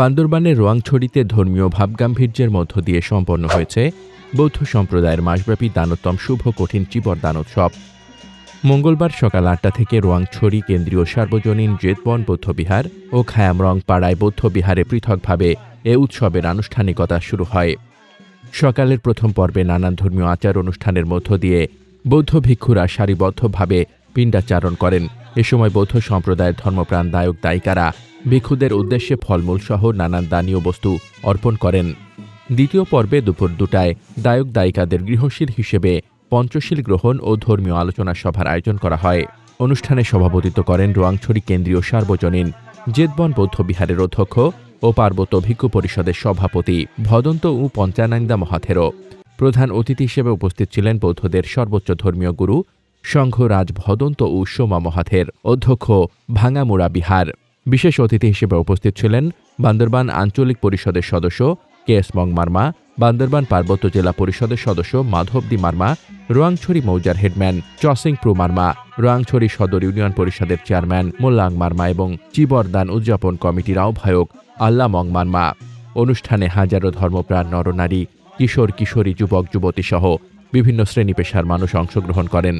বান্দরবানের রোয়াংছড়িতে ধর্মীয় ভাবগাম্ভীর্যের মধ্য দিয়ে সম্পন্ন হয়েছে বৌদ্ধ সম্প্রদায়ের মাসব্যাপী দানোত্তম শুভ কঠিন চিবর দানোৎসব। মঙ্গলবার সকাল আটটা থেকে রোয়াংছড়ি কেন্দ্রীয় সার্বজনীন জেতবন বৌদ্ধবিহার ও খায়ামরং পাড়ায় বৌদ্ধবিহারে পৃথকভাবে এ উৎসবের আনুষ্ঠানিকতা শুরু হয়। সকালের প্রথম পর্বে নানান ধর্মীয় আচার অনুষ্ঠানের মধ্য দিয়ে বৌদ্ধ ভিক্ষুরা সারিবদ্ধভাবে পিণ্ডাচারণ করেন। এ সময় বৌদ্ধ সম্প্রদায়ের ধর্মপ্রাণ দায়ক দায়িকারা ভিক্ষুদের উদ্দেশ্যে ফলমূল সহ নানান দানীয় বস্তু অর্পণ করেন। দ্বিতীয় পর্বে দুপুর দুটায় দায়ক দায়িকাদের গৃহশীল হিসেবে পঞ্চশীল গ্রহণ ও ধর্মীয় আলোচনা সভার আয়োজন করা হয়। অনুষ্ঠানে সভাপতিত্ব করেন রোয়াংছড়ি কেন্দ্রীয় সার্বজনীন বৌদ্ধ বিহারের অধ্যক্ষ ও পার্বত্য ভিক্ষু পরিষদের সভাপতি ভদন্ত ও পঞ্চানন্দা মহাথেরো প্রধান অতিথি হিসেবে উপস্থিত ছিলেন বৌদ্ধদের সর্বোচ্চ ধর্মীয় গুরু সংঘরাজ ভদন্ত ও সোমা মহাথের অধ্যক্ষ ভাঙামুড়া বিহার। বিশেষ অতিথি হিসেবে উপস্থিত ছিলেন বান্দরবান আঞ্চলিক পরিষদের সদস্য কে এস মং মার্মা বান্দরবান পার্বত্য জেলা পরিষদের সদস্য মাধবদী মার্মা, রোয়াংছড়ি মৌজার হেডম্যান চসিং প্রু মার্মা, রোয়াংছড়ি সদর ইউনিয়ন পরিষদের চেয়ারম্যান মোল্লাং মার্মা এবং চিবরদান উদযাপন কমিটির আহ্বায়ক আল্লা মং মার্মা অনুষ্ঠানে হাজারো ধর্মপ্রাণ নরনারী, কিশোর কিশোরী, যুবক যুবতী সহ বিভিন্ন শ্রেণি পেশার মানুষ অংশগ্রহণ করেন।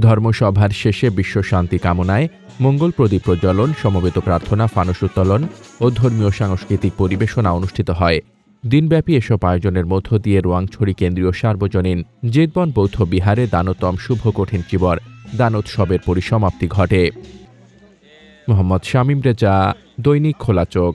ধর্মসভার শেষে বিশ্ব শান্তি কামনায় মঙ্গল প্রদীপ প্রজ্বলন, সমবেত প্রার্থনা, ফানুস উত্তোলন ও ধর্মীয় সাংস্কৃতিক পরিবেশনা অনুষ্ঠিত হয়। দিনব্যাপী এসব আয়োজনের মধ্য দিয়ে রোয়াংছড়ি কেন্দ্রীয় সার্বজনীন জেদবন বৌদ্ধ বিহারে দানোত্তম শুভ কঠিন চিবর দানোৎসবের পরিসমাপ্তি ঘটে। মোহাম্মদ শামীম রেজা, দৈনিক খোলা চোখ।